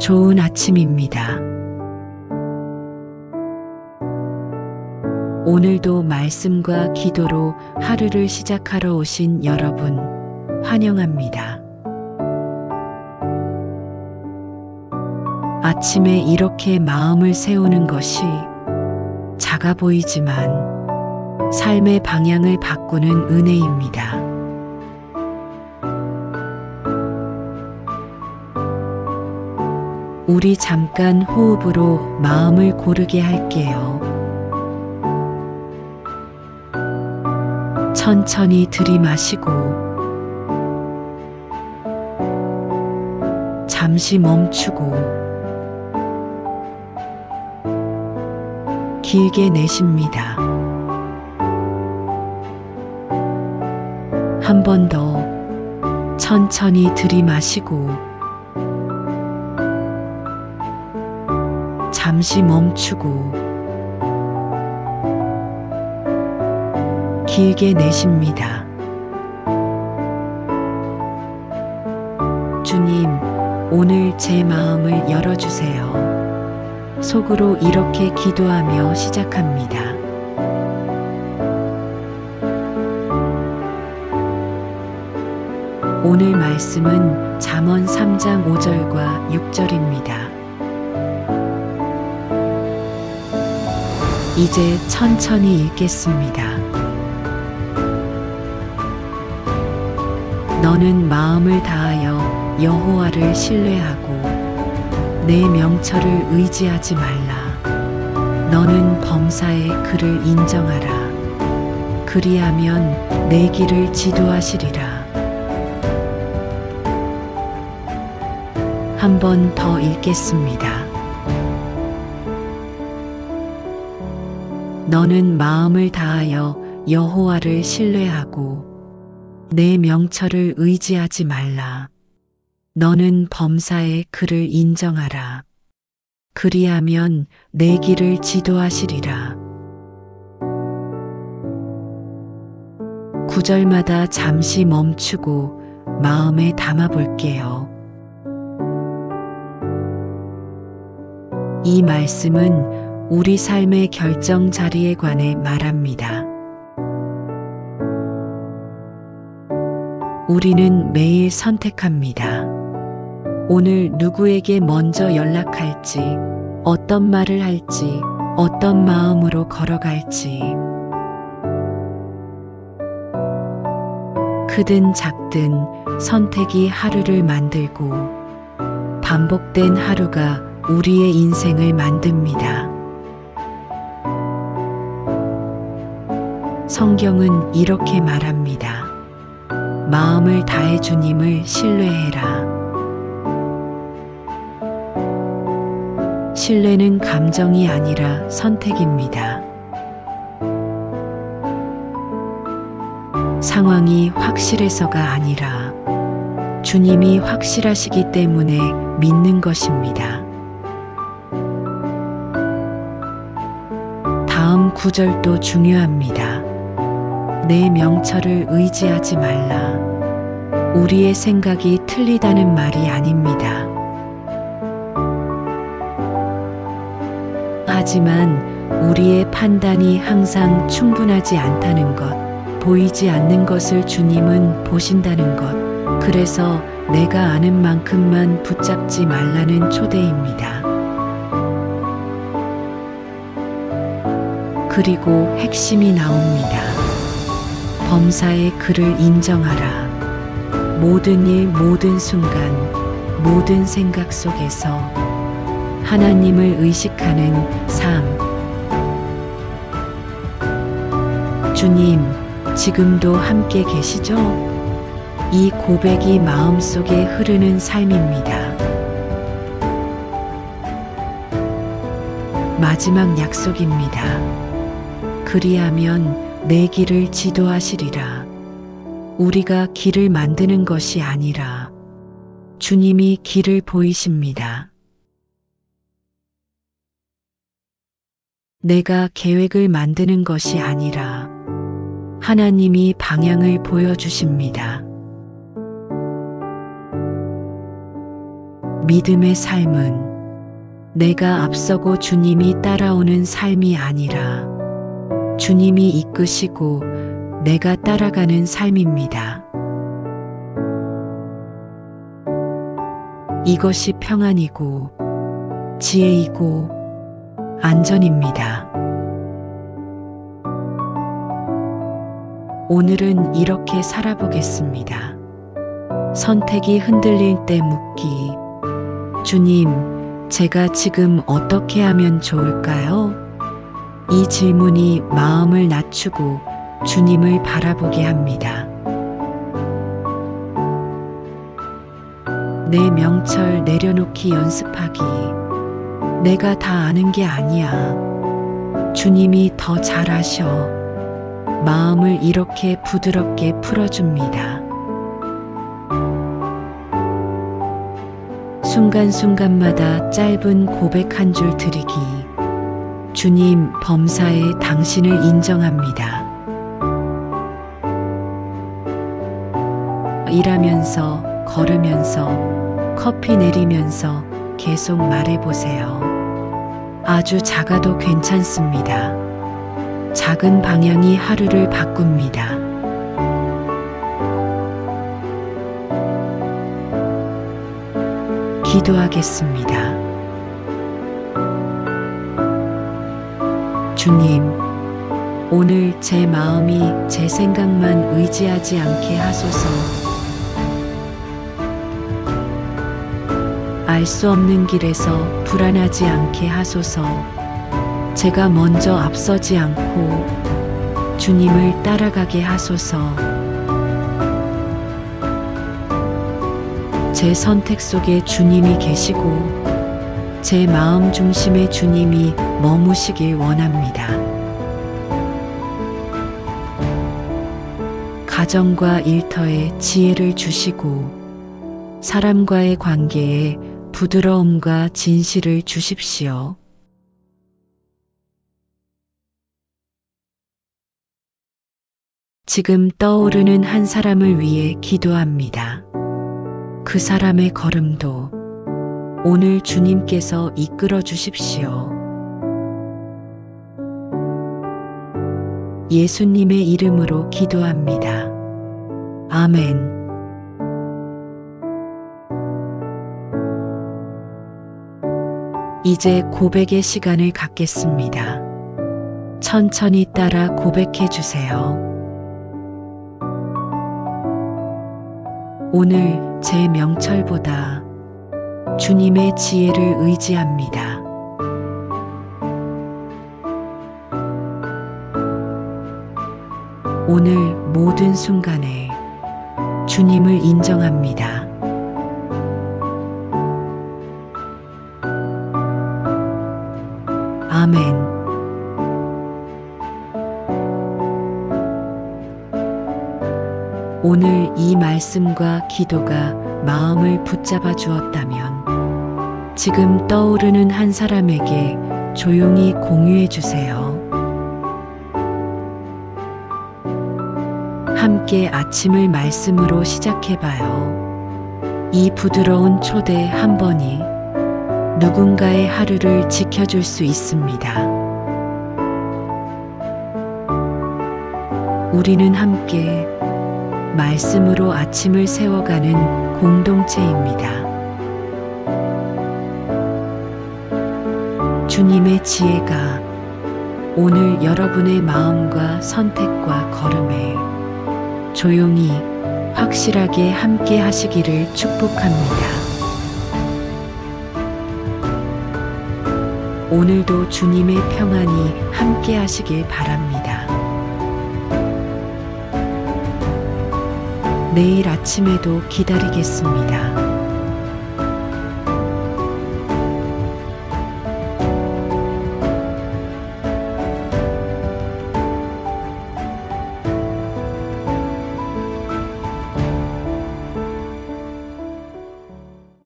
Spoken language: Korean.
좋은 아침입니다. 오늘도 말씀과 기도로 하루를 시작하러 오신 여러분, 환영합니다. 아침에 이렇게 마음을 세우는 것이 작아 보이지만 삶의 방향을 바꾸는 은혜입니다. 우리 잠깐 호흡으로 마음을 고르게 할게요. 천천히 들이마시고 잠시 멈추고 길게 내쉽니다. 한 번 더 천천히 들이마시고 잠시 멈추고 길게 내쉽니다. 주님, 오늘 제 마음을 열어주세요. 속으로 이렇게 기도하며 시작합니다. 오늘 말씀은 잠언 3장 5절과 6절입니다. 이제 천천히 읽겠습니다. 너는 마음을 다하여 여호와를 신뢰하고 내 명철을 의지하지 말라. 너는 범사의 그를 인정하라. 그리하면 내 길을 지도하시리라. 한 번 더 읽겠습니다. 너는 마음을 다하여 여호와를 신뢰하고 내 명철을 의지하지 말라. 너는 범사의 그를 인정하라. 그리하면 내 길을 지도하시리라. 구절마다 잠시 멈추고 마음에 담아 볼게요. 이 말씀은 우리 삶의 결정 자리에 관해 말합니다. 우리는 매일 선택합니다. 오늘 누구에게 먼저 연락할지, 어떤 말을 할지, 어떤 마음으로 걸어갈지. 크든 작든 선택이 하루를 만들고 반복된 하루가 우리의 인생을 만듭니다. 성경은 이렇게 말합니다. 마음을 다해 주님을 신뢰해라. 신뢰는 감정이 아니라 선택입니다. 상황이 확실해서가 아니라 주님이 확실하시기 때문에 믿는 것입니다. 다음 구절도 중요합니다. 내 명철을 의지하지 말라. 우리의 생각이 틀리다는 말이 아닙니다. 하지만 우리의 판단이 항상 충분하지 않다는 것, 보이지 않는 것을 주님은 보신다는 것, 그래서 내가 아는 만큼만 붙잡지 말라는 초대입니다. 그리고 핵심이 나옵니다. 범사의 그를 인정하라. 모든 일, 모든 순간, 모든 생각 속에서 하나님을 의식하는 삶. 주님, 지금도 함께 계시죠? 이 고백이 마음속에 흐르는 삶입니다. 마지막 약속입니다. 그리하면 내 길을 지도하시리라. 우리가 길을 만드는 것이 아니라 주님이 길을 보이십니다. 내가 계획을 만드는 것이 아니라 하나님이 방향을 보여주십니다. 믿음의 삶은 내가 앞서고 주님이 따라오는 삶이 아니라 주님이 이끄시고 내가 따라가는 삶입니다. 이것이 평안이고 지혜이고 안전입니다. 오늘은 이렇게 살아보겠습니다. 선택이 흔들릴 때 묻기. 주님, 제가 지금 어떻게 하면 좋을까요? 이 질문이 마음을 낮추고 주님을 바라보게 합니다. 내 명철 내려놓기 연습하기. 내가 다 아는 게 아니야. 주님이 더 잘 아셔. 마음을 이렇게 부드럽게 풀어줍니다. 순간순간마다 짧은 고백 한 줄 드리기. 주님 범사에 당신을 인정합니다. 일하면서, 걸으면서, 커피 내리면서 계속 말해보세요. 아주 작아도 괜찮습니다. 작은 방향이 하루를 바꿉니다. 기도하겠습니다. 주님, 오늘 제 마음이 제 생각만 의지하지 않게 하소서. 알 수 없는 길에서 불안하지 않게 하소서. 제가 먼저 앞서지 않고 주님을 따라가게 하소서. 제 선택 속에 주님이 계시고 제 마음 중심에 주님이 머무시길 원합니다. 가정과 일터에 지혜를 주시고 사람과의 관계에 부드러움과 진실을 주십시오. 지금 떠오르는 한 사람을 위해 기도합니다. 그 사람의 걸음도 오늘 주님께서 이끌어 주십시오. 예수님의 이름으로 기도합니다. 아멘. 이제 고백의 시간을 갖겠습니다. 천천히 따라 고백해 주세요. 오늘 제 명철보다 주님의 지혜를 의지합니다. 오늘 모든 순간에 주님을 인정합니다. 아멘. 오늘 이 말씀과 기도가 마음을 붙잡아 주었다면 지금 떠오르는 한 사람에게 조용히 공유해 주세요. 함께 아침을 말씀으로 시작해 봐요. 이 부드러운 초대 한 번이 누군가의 하루를 지켜줄 수 있습니다. 우리는 함께 말씀으로 아침을 세워가는 공동체입니다. 주님의 지혜가 오늘 여러분의 마음과 선택과 걸음에 조용히 확실하게 함께 하시기를 축복합니다. 오늘도 주님의 평안이 함께 하시길 바랍니다. 내일 아침에도 기다리겠습니다.